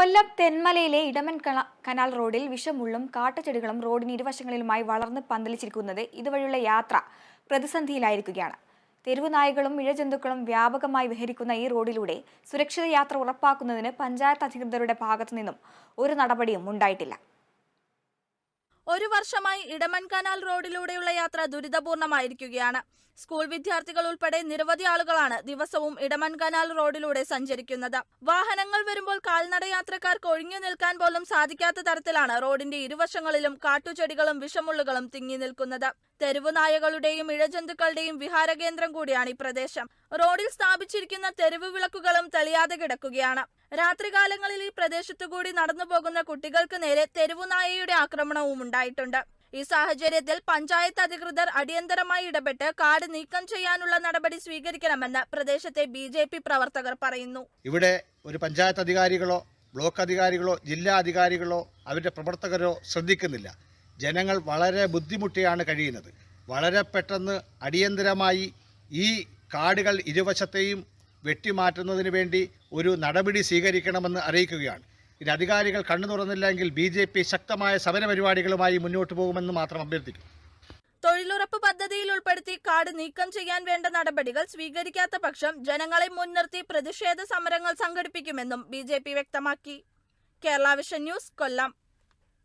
കൊല്ലം തെന്മലയിലെ Edamon canal റോഡിൽ വിഷമുള്ളും കാട്ടുചെടികളും റോഡിന് ഇരുവശങ്ങളിലുമായി വളർന്ന് പന്തലിച്ചിരിക്കുന്നത് ഇതുവഴിയുള്ള യാത്ര പ്രതിസന്ധിയിലായിരിക്കുകയാണ്. തെരുവുനായകളും ഇഴജന്തുക്കളും വ്യാപകമായി വിഹരിക്കുന്ന ഈ റോഡിലൂടെ സുരക്ഷിത യാത്ര ഉറപ്പാക്കുന്നതിന് പഞ്ചായത്ത് അധികൃതരുടെ ഭാഗത്തു നിന്നും ഒരു നടപടിയും ഉണ്ടായിട്ടില്ല. ഒരു വർഷമായി ഇടമൺ കനാൽ റോഡിലൂടെയുള്ള യാത്ര ദുരിതപൂർണമായിരിക്കുകയാണ്. സ്കൂൾ വിദ്യാർത്ഥികൾ ഉൾപ്പെടെ നിരവധി ആളുകളാണ് ദിവസവും ഇടമൺ കനാൽ റോഡിലൂടെ സഞ്ചരിക്കുന്നത്. വാഹനങ്ങൾ വരുമ്പോൾ കാൽനട യാത്രക്കാർക്ക് ഒഴിഞ്ഞു നിൽക്കാൻ പോലും സാധിക്കാത്ത തരത്തിലാണ് റോഡിന്റെ ഇരുവശങ്ങളിലും കാട്ടുചെടികളും വിഷമുള്ളുകളും തിങ്ങി നിൽക്കുന്നത്. തെരുവ് നായകളുടെയും ഇഴജന്തുക്കളുടെയും വിഹാരകേന്ദ്രം കൂടിയാണ് ഈ പ്രദേശം. റോഡിൽ സ്ഥാപിച്ചിരിക്കുന്ന തെരുവ് വിളക്കുകളും തെളിയാതെ കിടക്കുകയാണ്. രാത്രികാലങ്ങളിൽ ഈ പ്രദേശത്തുകൂടി നടന്നു പോകുന്ന കുട്ടികൾക്ക് നേരെ തെരുവുനായയുടെ ആക്രമണവും ഉണ്ടായിട്ടുണ്ട്. ഈ സാഹചര്യത്തിൽ പഞ്ചായത്ത് അധികൃതർ അടിയന്തരമായി ഇടപെട്ട് കാട് നീക്കം ചെയ്യാനുള്ള നടപടി സ്വീകരിക്കണമെന്ന് പ്രദേശത്തെ ബി ജെ പി പ്രവർത്തകർ പറയുന്നു. ഇവിടെ ഒരു പഞ്ചായത്ത് അധികാരികളോ ബ്ലോക്ക് അധികാരികളോ ജില്ലാ അധികാരികളോ അവരുടെ പ്രവർത്തകരോ ശ്രദ്ധിക്കുന്നില്ല. ജനങ്ങൾ വളരെ ബുദ്ധിമുട്ടിയാണ് കഴിയുന്നത്. വളരെ പെട്ടെന്ന് അടിയന്തരമായി ഈ കാടുകൾ ഇരുവശത്തെയും വെട്ടിമാറ്റുന്നതിന് വേണ്ടി ഒരു നടപടി സ്വീകരിക്കണമെന്ന് അറിയിക്കുകയാണ്. ഇനി അധികാരികൾ കണ്ണു തുറന്നില്ലെങ്കിൽ ബി ജെ പി ശക്തമായ സമരപരിപാടികളുമായി മുന്നോട്ട് പോകുമെന്ന് മാത്രം അഭ്യർത്ഥിക്കും തൊഴിലുറപ്പ് പദ്ധതിയിൽ ഉൾപ്പെടുത്തി കാട് നീക്കം ചെയ്യാൻ വേണ്ട നടപടികൾ സ്വീകരിക്കാത്ത പക്ഷം ജനങ്ങളെ മുൻനിർത്തി പ്രതിഷേധ സമരങ്ങൾ സംഘടിപ്പിക്കുമെന്നും ബി വ്യക്തമാക്കി. Kerala vision news Kollam.